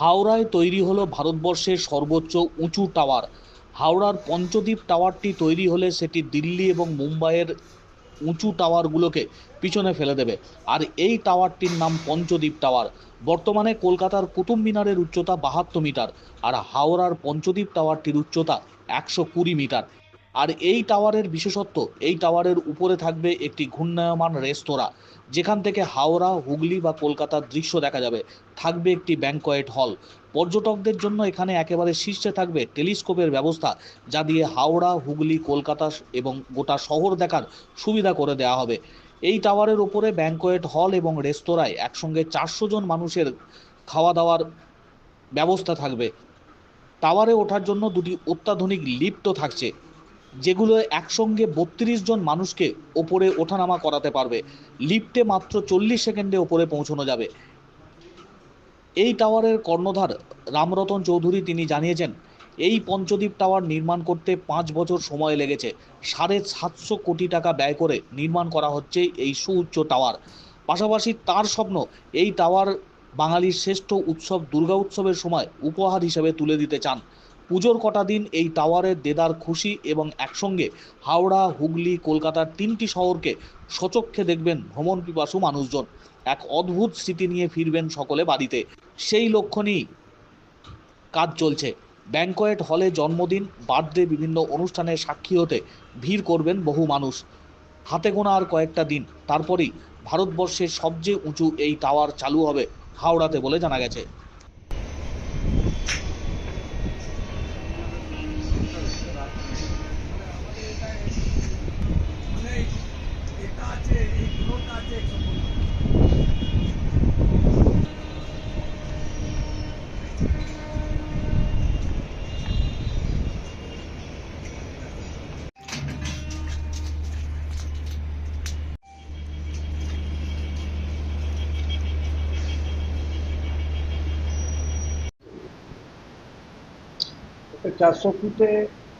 হাওড়ায় তৈরি হলো ভারতবর্ষের সর্বোচ্চ উঁচু টাওয়ার। হাওড়ার পঞ্চদ্বীপ টাওয়ারটি তৈরি হলে সেটি দিল্লি এবং মুম্বাইয়ের উঁচু টাওয়ারগুলোকে পিছনে ফেলে দেবে। আর এই টাওয়ারটির নাম পঞ্চদ্বীপ টাওয়ার। বর্তমানে কলকাতার কুতুব মিনারের উচ্চতা বাহাত্তর মিটার আর হাওড়ার পঞ্চদ্বীপ টাওয়ারটির উচ্চতা একশো কুড়ি মিটার। আর এই টাওয়ারের বিশেষত্ব, এই টাওয়ারের উপরে থাকবে একটি ঘূর্ণায়মান রেস্তোরাঁ, যেখান থেকে হাওড়া, হুগলি বা কলকাতার দৃশ্য দেখা যাবে। থাকবে একটি ব্যাংকয়েট হল। পর্যটকদের জন্য এখানে একেবারে শীর্ষে থাকবে টেলিস্কোপের ব্যবস্থা, যা দিয়ে হাওড়া, হুগলি, কলকাতা এবং গোটা শহর দেখার সুবিধা করে দেওয়া হবে। এই টাওয়ারের ওপরে ব্যাংকয়েট হল এবং রেস্তোরাঁয় একসঙ্গে চারশো জন মানুষের খাওয়া দাওয়ার ব্যবস্থা থাকবে। টাওয়ারে ওঠার জন্য দুটি অত্যাধুনিক লিফটও থাকছে। যেগুলো একসঙ্গে বত্রিশ জন মানুষকে ওপরে ওঠানামা করাতে পারবে। লিফটে মাত্র চল্লিশ সেকেন্ডে ওপরে পৌঁছানো যাবে। এই টাওয়ারের কর্ণধার রামরতন চৌধুরী তিনি জানিয়েছেন, এই পঞ্চদ্বীপ টাওয়ার নির্মাণ করতে পাঁচ বছর সময় লেগেছে। সাড়ে সাতশো কোটি টাকা ব্যয় করে নির্মাণ করা হচ্ছে এই সুউচ্চ টাওয়ার। পাশাপাশি তার স্বপ্ন, এই টাওয়ার বাঙালির শ্রেষ্ঠ উৎসব দুর্গা উৎসবের সময় উপহার হিসেবে তুলে দিতে চান। পুজোর কটা দিন এই টাওয়ারের দেদার খুশি এবং একসঙ্গে হাওড়া, হুগলি, কলকাতার তিনটি শহরকে সচক্ষে দেখবেন ভ্রমণ পিপাসু মানুষজন। এক অদ্ভুত স্মৃতি নিয়ে ফিরবেন সকলে বাড়িতে। সেই লক্ষ্য নিয়েই কাজ চলছে। ব্যাংকয়েট হলে জন্মদিন, বার্থডে, বিভিন্ন অনুষ্ঠানের সাক্ষী হতে ভিড় করবেন বহু মানুষ। হাতে গোনা আর কয়েকটা দিন। তারপরেই ভারতবর্ষের সবচেয়ে উঁচু এই টাওয়ার চালু হবে হাওড়াতে বলে জানা গেছে। চারশো ফুটে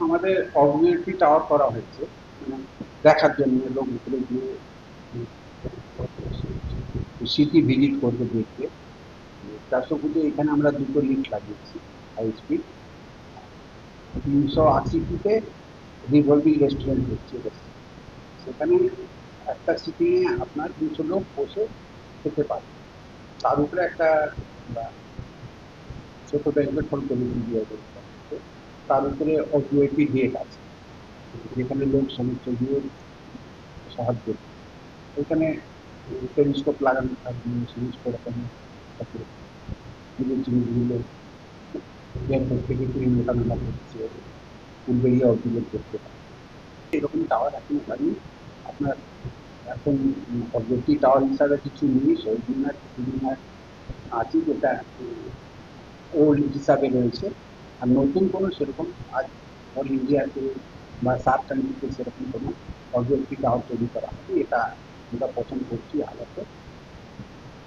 আমাদের অবজেক্টিভ টাওয়ার করা হয়েছে। মানে দেখার জন্য লোকগুলো গিয়ে সিটি ভিজিট করবে দেখতে। চারশো ফুটে এখানে আমরা দুটো লিফট লাগিয়েছি হাই তিনশো আশি ফুটে রিভলভিং রেস্টুরেন্ট হচ্ছে সেখানে একটা সিটিংয়ে আপনার তিনশো লোক বসে খেতে পারে। তার উপরে একটা ছোট ব্যাংকের ফল কমিটি দিয়ে তার উপরে অবজুয়েটি গেট আছে। যেখানে লোক দিয়ে সাহায্য করে। ওইখানে টেলিস্কোপ লাগানো থাকবে সমস্ত থেকে অবজুয়েট করতে এরকম টাওয়ার এখন আপনার এখন টাওয়ার হিসাবে কিছু নেই আছে যেটা ওল্ড হিসাবে রয়েছে। আর নতুন কোনো সেরকম আজ অল ইন্ডিয়াতে বা সার্ক কান্ট্রিতে সেরকম কোনো অবজেক্টিভ টাওয়ার তৈরি করা হয়নি। এটা আমরা পছন্দ করছি আলাদা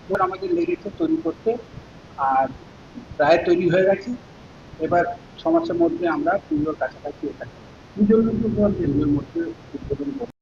আমাদের লেগেছে তৈরি করতে আর প্রায় তৈরি হয়ে গেছে। এবার ছমাসের মধ্যে আমরা পুজোর কাছাকাছি এটা পুজোর মধ্যে মধ্যে উদ্বোধন করব।